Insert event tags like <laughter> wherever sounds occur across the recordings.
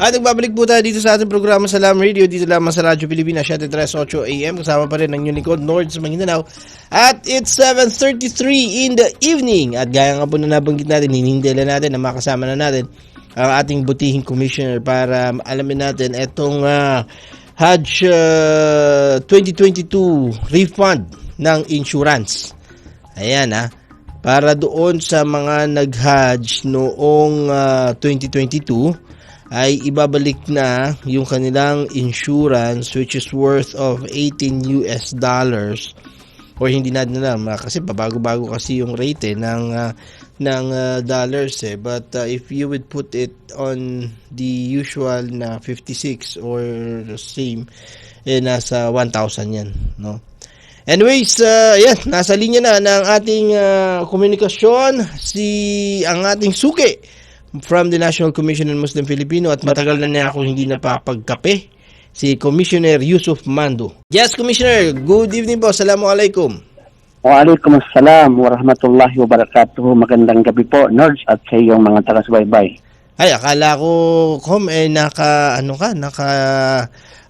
At nagbabalik po tayo dito sa ating programa Salam Radio dito lamang sa Radyo Pilipinas 738 AM kasama pa rin ang inyong lingkod North sa Maguindanao at it's 7.33 in the evening. At gaya nga po na nabanggit natin hinihintila natin na makasama na natin ang ating butihing commissioner para alamin natin itong ah, Hajj ah, 2022 refund ng insurance. Ayan ah. Para doon sa mga nag-Hajj noong ah, 2022 ay ibabalik na yung kanilang insurance which is worth of 18 US dollars. Or hindi alam ah, kasi pabago-bago kasi yung rate eh, ng ah, ng ah, dollars eh. But ah, if you would put it on the usual na 56 or same eh nasa 1,000 yan no? Anyways, uh, yan, nasa linya na ng ating ah, komunikasyon si ang ating suki from the National Commission on Muslim Filipino at matagal na niya ako hindi napapagkape si Commissioner Yusuf Mando. Yes, Commissioner. Good evening po. Assalamualaikum. Waalaikumsalam warahmatullahi wabarakatuh. Magandang gabi po, Nerds, at sa iyong mga taga-subaybay. Ay, akala ko, Kom, eh, naka, ano ka, naka,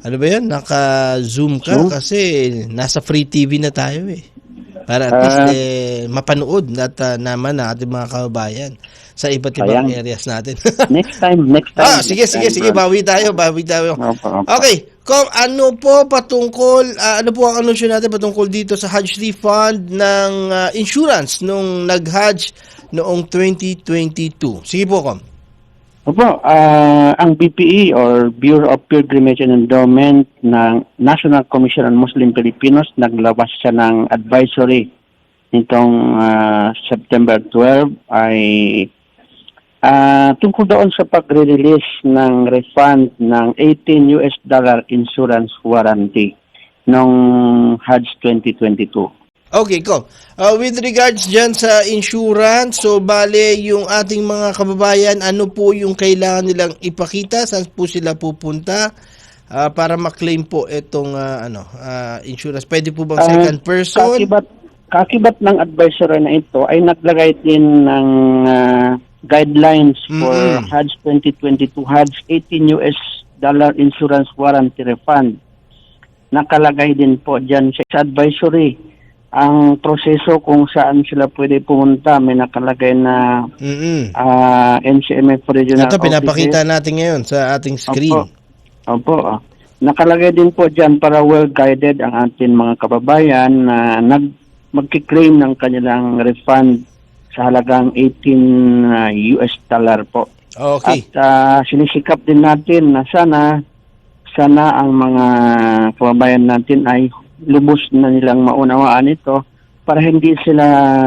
ano ba yun, naka-zoom ka Zoom? kasi nasa free TV na tayo eh. Para at Ah. least eh, mapanood at uh, naman ng ating mga kababayan sa iba't ibang Sayang. areas natin. <laughs> Next time, next time. ah, sige, next sige, time, sige, bro. bawi tayo, bawi tayo. Opo, opo. Okay, Kom, ano po patungkol, ah, ano po ang anunsyo natin patungkol dito sa Hajj refund ng ah, insurance nung nag-Hajj noong 2022? Sige po, Kom. Opo, ah, ang BPE or Bureau of Pilgrimage and Endowment ng National Commission on Muslim Filipinos naglabas siya ng advisory nitong ah, September 12 ay ah, tungkol doon sa pagre-release ng refund ng 18 US dollar insurance warranty nung Hajj 2022. Okay, Kom. Ah, with regards dyan sa insurance, so bale yung ating mga kababayan, ano po yung kailangan nilang ipakita? Saan po sila pupunta? Ah, para maklaim po itong ah, ano ah, insurance. Pwede po bang Ah, second person? Kakibat, kakibat ng advisory na ito ay naglagay din ng ah, guidelines for Mm-mm. Hajj 2022 Hajj 18 US dollar insurance warranty refund. Nakalagay din po dyan sa advisory ang proseso kung saan sila pwede pumunta. May nakalagay na Mm-mm. ah, NCMF regional Ito, pinapakita offices. natin ngayon sa ating screen. Opo. ah. Nakalagay din po dyan para well-guided ang ating mga kababayan na nag magkiklaim ng kanilang refund sa halagang 18 ah, US dollar po. Okay. At ah, sinisikap din natin na sana sana ang mga kababayan natin ay lubos na nilang maunawaan ito para hindi sila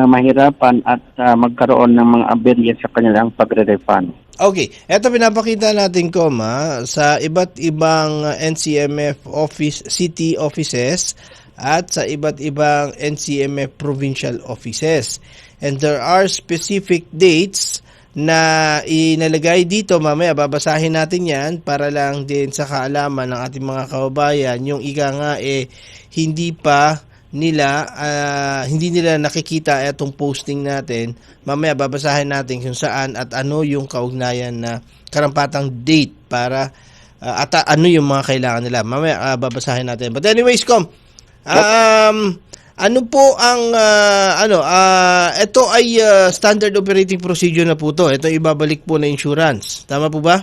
mahirapan at ah, magkaroon ng mga aberya sa kanilang pagre-refund. Okay, eto pinapakita natin ko ma sa iba't ibang uh, NCMF office city offices at sa iba't ibang NCMF provincial offices. And there are specific dates na inalagay dito mamaya babasahin natin yan para lang din sa kaalaman ng ating mga kababayan. Yung ika nga eh hindi pa nila ah, hindi nila nakikita itong posting natin. Mamaya babasahin natin kung saan at ano yung kaugnayan na karampatang date para ah, at ah, ano yung mga kailangan nila. Mamaya ah, babasahin natin. But anyways kom um ano po ang ah, ano ah ito ay ah, standard operating procedure na po to. Ito ibabalik po na insurance. Tama po ba?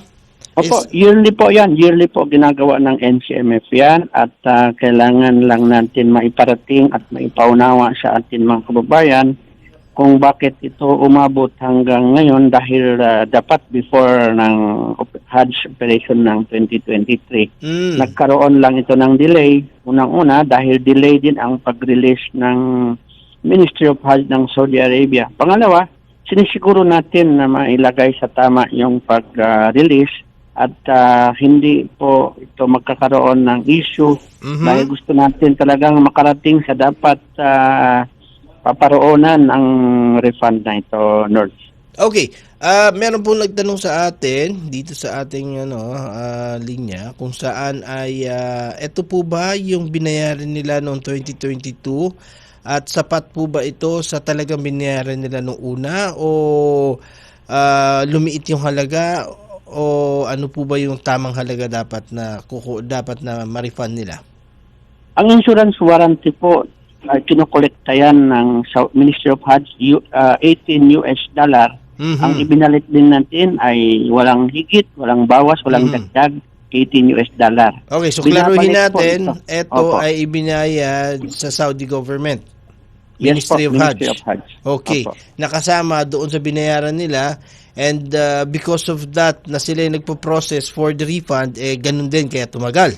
Opo, Is- yearly po yan. Yearly po ginagawa ng NCMF yan at ah, kailangan lang natin maiparating at maipaunawa sa ating mga kababayan kung bakit ito umabot hanggang ngayon dahil ah, dapat before ng Hajj operation ng 2023. mm. Nagkaroon lang ito ng delay. Unang-una dahil delay din ang pag-release ng Ministry of Hajj ng Saudi Arabia. Pangalawa, sinisiguro natin na mailagay sa tama yung pag-release at ah, hindi po ito magkakaroon ng issue Mhm. dahil gusto natin talagang makarating sa dapat ah, paparoonan ang refund na ito, Nords. Okay. Ah, meron pong nagtanong sa atin dito sa ating ano ah, linya kung saan ay ah, ito po ba yung binayaran nila noong 2022 at sapat po ba ito sa talagang binayaran nila noong una o ah, lumiit yung halaga o ano po ba yung tamang halaga dapat na kuku dapat na ma-refund nila? Ang insurance warranty po, uh, kinokolekta yan ng South Ministry of Hajj, U- uh, 18 US dollar. Mhm. Ang ibinalit din natin ay walang higit, walang bawas, walang Mhm. dagdag, 18 US dollar. Okay, so klaruhin natin, ito. ito ay ibinayad sa Saudi government. Yes Ministry of Ministry Hajj. of Hajj. Okay, Opo. nakasama doon sa binayaran nila and uh, because of that na sila yung nagpo-process for the refund, eh ganun din kaya tumagal.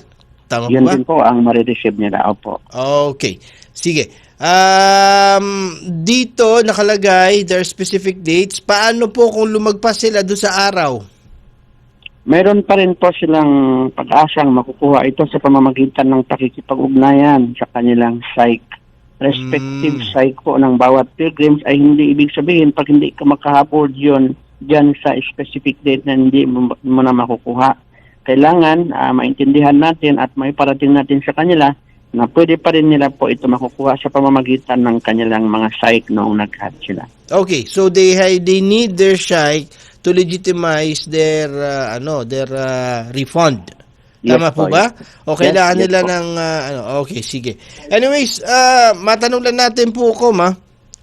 Tama po Yan ba? din po ang marireceive nila. Opo. Okay. Sige. Um, dito nakalagay, there are specific dates. Paano po kung lumagpas sila doon sa araw? Meron pa rin po silang pag-asang makukuha ito sa pamamagitan ng pakikipag-ugnayan sa kanilang psych. Respective Mm. psych po ng bawat pilgrims ay hindi ibig sabihin pag hindi ka makahabord yun dyan sa specific date na hindi mo, mo na makukuha. Kailangan ah, maintindihan natin at may parating natin sa kanila na pwede pa rin nila po ito makukuha sa pamamagitan ng kanilang mga psych noong nag sila. Okay, so they they need their sheikh to legitimize their uh, ano, their uh, refund. Yes Tama po po, ba? O kailangan Yes, yes nila po. ng uh, ano, okay, sige. Anyways, uh, matanong lang natin po ko ma.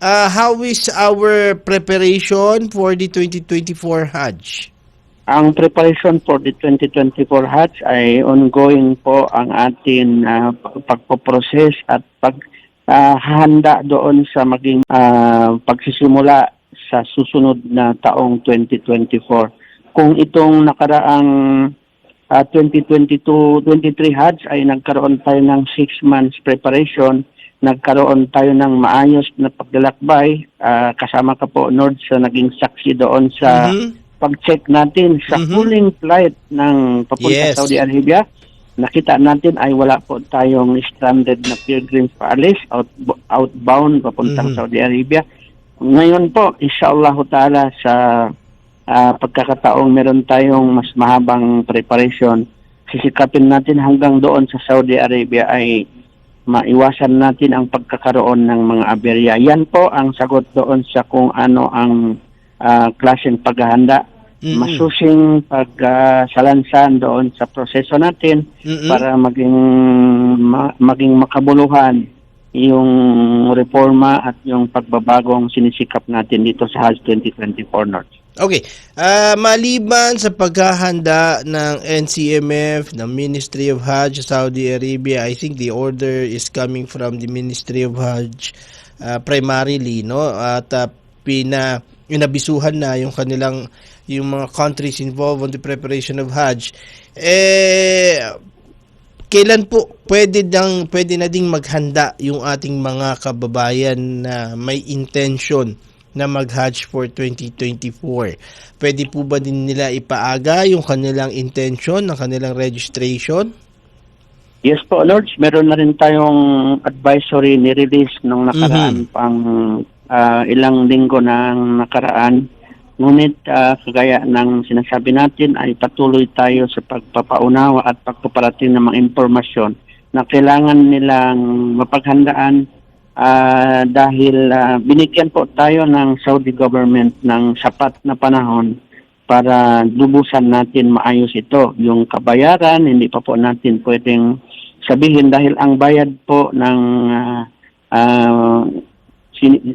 Uh, how is our preparation for the 2024 Hajj? Ang preparation for the 2024 Hajj ay ongoing po ang ating uh, pagpoprocess at paghahanda doon sa maging ah, pagsisimula sa susunod na taong 2024. Kung itong nakaraang ah, 2022-23 Hajj ay nagkaroon tayo ng 6 months preparation, nagkaroon tayo ng maayos na paglalakbay, ah, kasama ka po Nord sa naging saksi doon sa Mhm. Pag-check natin sa Mhm. huling flight ng papunta Yes. Saudi Arabia, nakita natin ay wala po tayong stranded na pilgrims paalis, out, outbound papuntang Mhm. Saudi Arabia. Ngayon po, inshallah ta'ala sa ah, pagkakataong meron tayong mas mahabang preparation, sisikapin natin hanggang doon sa Saudi Arabia ay maiwasan natin ang pagkakaroon ng mga aberya. Yan po ang sagot doon sa kung ano ang ah, klaseng paghahanda. Mhm. Masusing pagsalansan doon sa proseso natin Mhm. para maging ma- maging makabuluhan yung reforma at yung pagbabagong sinisikap natin dito sa Hajj 2024 North. Okay. Ah, maliban sa paghahanda ng NCMF, ng Ministry of Hajj sa Saudi Arabia, I think the order is coming from the Ministry of Hajj ah, primarily, no? At ah, pina inabisuhan na yung kanilang yung mga countries involved on the preparation of Hajj. Eh kailan po pwede dang pwede na ding maghanda yung ating mga kababayan na may intention na mag-Hajj for 2024. Pwede po ba din nila ipaaga yung kanilang intention, ng kanilang registration? Yes po, Lords. Meron na rin tayong advisory ni-release nung nakaraan pang ah, ilang linggo ng nakaraan. Ngunit ah, kagaya ng sinasabi natin ay patuloy tayo sa pagpapaunawa at pagpaparating ng mga impormasyon na kailangan nilang mapaghandaan ah, dahil ah, binigyan po tayo ng Saudi government ng sapat na panahon para lubusan natin maayos ito. Yung kabayaran, hindi pa po natin pwedeng sabihin dahil ang bayad po ng ah, sin-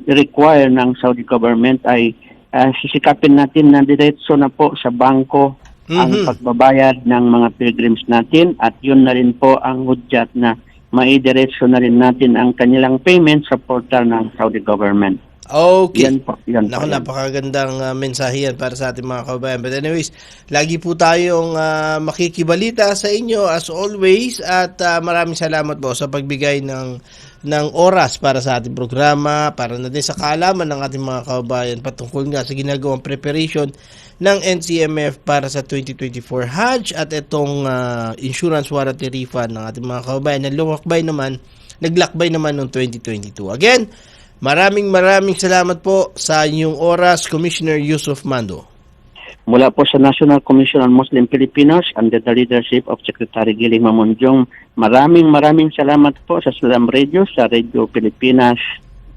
require ng Saudi government ay ah, sisikapin natin na diretso na po sa bangko ang Mhm. pagbabayad ng mga pilgrims natin at yun na rin po ang hudyat na maidiretso na rin natin ang kanilang payment sa portal ng Saudi government. Okay. Yan po. Yan Naku, po. yan. napakagandang uh, mensahe yan para sa ating mga kababayan. But anyways, lagi po tayong ah, makikibalita sa inyo as always at ah, maraming salamat po sa pagbigay ng ng oras para sa ating programa, para na din sa kaalaman ng ating mga kababayan patungkol nga sa ginagawang preparation ng NCMF para sa 2024 Hajj at itong ah, insurance warranty refund ng ating mga kababayan na lumakbay naman, naglakbay naman noong 2022. Again, Maraming maraming salamat po sa inyong oras, Commissioner Yusuf Mando. Mula po sa National Commission on Muslim Filipinos under the leadership of Secretary Giling Mamunjong, maraming maraming salamat po sa Salam Radio, sa Radio Pilipinas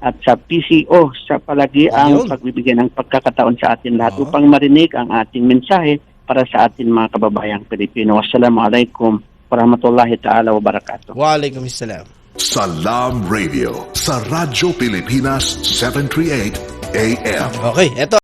at sa PCO sa palagi ang Ayun. pagbibigay ng pagkakataon sa atin lahat Oo. upang marinig ang ating mensahe para sa atin mga kababayang Pilipino. Wassalamualaikum warahmatullahi ta'ala wabarakatuh. Walaikum salam. Salam Radio sa Radyo Pilipinas 738 AM. Okay, eto